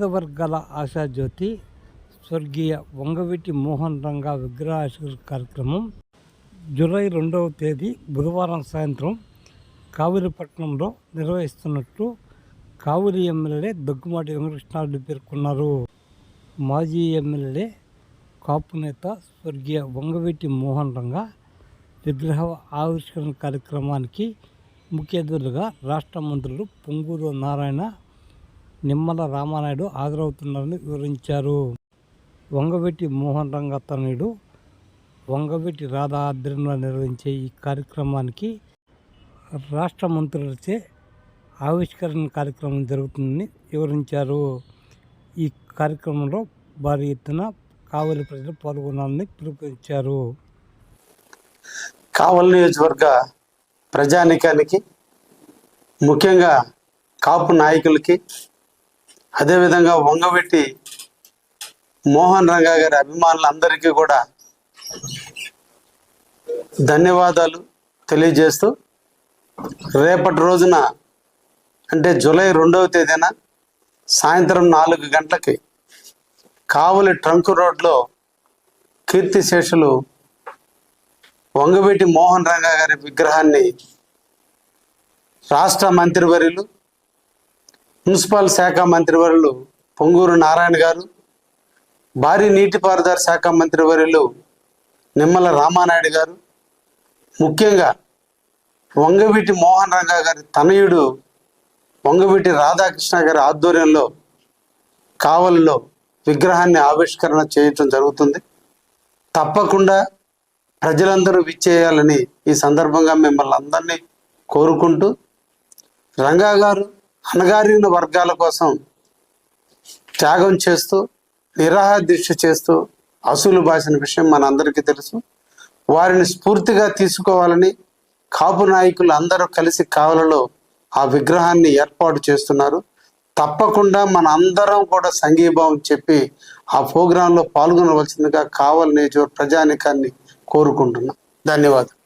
పేద వర్గాల ఆశాజ్యోతి స్వర్గీయ వంగవీటి మోహన్ రంగా విగ్రహావిష్కరణ కార్యక్రమం జూలై రెండవ తేదీ బుధవారం సాయంత్రం కావేరిపట్నంలో నిర్వహిస్తున్నట్టు కావిరి ఎమ్మెల్యే దగ్గుమాటి వెంకటకృష్ణారెడ్డి పేర్కొన్నారు. మాజీ ఎమ్మెల్యే కాపు నేత స్వర్గీయ వంగవీటి మోహన్ రంగా విగ్రహ ఆవిష్కరణ కార్యక్రమానికి ముఖ్య అతిథులుగా రాష్ట్ర మంత్రులు పొంగూరు నారాయణ నిమ్మల రామానాయుడు హాజరవుతున్నారని వివరించారు. వంగవీటి మోహన్ రంగతనయుడు వంగవెట్టి వంగవీటి రాధా ఆధ్వర్యంలో నిర్వహించే ఈ కార్యక్రమానికి రాష్ట్ర మంత్రులచే ఆవిష్కరణ కార్యక్రమం జరుగుతుందని వివరించారు. ఈ కార్యక్రమంలో భారీ ఎత్తున కావలి ప్రజలు పాల్గొనాలని పిలుపునిచ్చారు. కావలి నియోజకవర్గ ప్రజానికానికి ముఖ్యంగా కాపు నాయకులకి అదేవిధంగా వంగవెట్టి మోహన్ రంగా గారి అభిమానులందరికీ కూడా ధన్యవాదాలు తెలియజేస్తూ రేపటి రోజున అంటే జూలై రెండవ తేదీన సాయంత్రం నాలుగు గంటలకి కావలి ట్రంక్ రోడ్లో కీర్తిశేషులు వంగవీటి మోహన్ రంగా గారి విగ్రహాన్ని రాష్ట్ర మంత్రివర్యులు మున్సిపల్ శాఖ మంత్రివర్యులు పొంగూరు నారాయణ గారు భారీ నీటిపారుదల శాఖ మంత్రివర్యులు నిమ్మల రామానాయుడు గారు ముఖ్యంగా వంగవీటి మోహన్ రంగా గారి తనయుడు వంగవీటి రాధాకృష్ణ గారి ఆధ్వర్యంలో కావలిలో విగ్రహాన్ని ఆవిష్కరణ చేయటం జరుగుతుంది. తప్పకుండా ప్రజలందరూ విచ్చేయాలని ఈ సందర్భంగా మిమ్మల్ని అందరినీ కోరుకుంటూ రంగా గారు అణగారిన వర్గాల కోసం త్యాగం చేస్తూ నిరాహార దీక్ష చేస్తూ అసూలు బాసిన విషయం మనందరికీ తెలుసు. వారిని స్ఫూర్తిగా తీసుకోవాలని కాపు నాయకులు అందరూ కలిసి కావలలో ఆ విగ్రహాన్ని ఏర్పాటు చేస్తున్నారు. తప్పకుండా మన అందరం కూడా సంఘీభావం చెప్పి ఆ ప్రోగ్రాంలో పాల్గొనవలసిందిగా కావాలని ప్రజానికాన్ని కోరుకుంటున్నాం. ధన్యవాదాలు.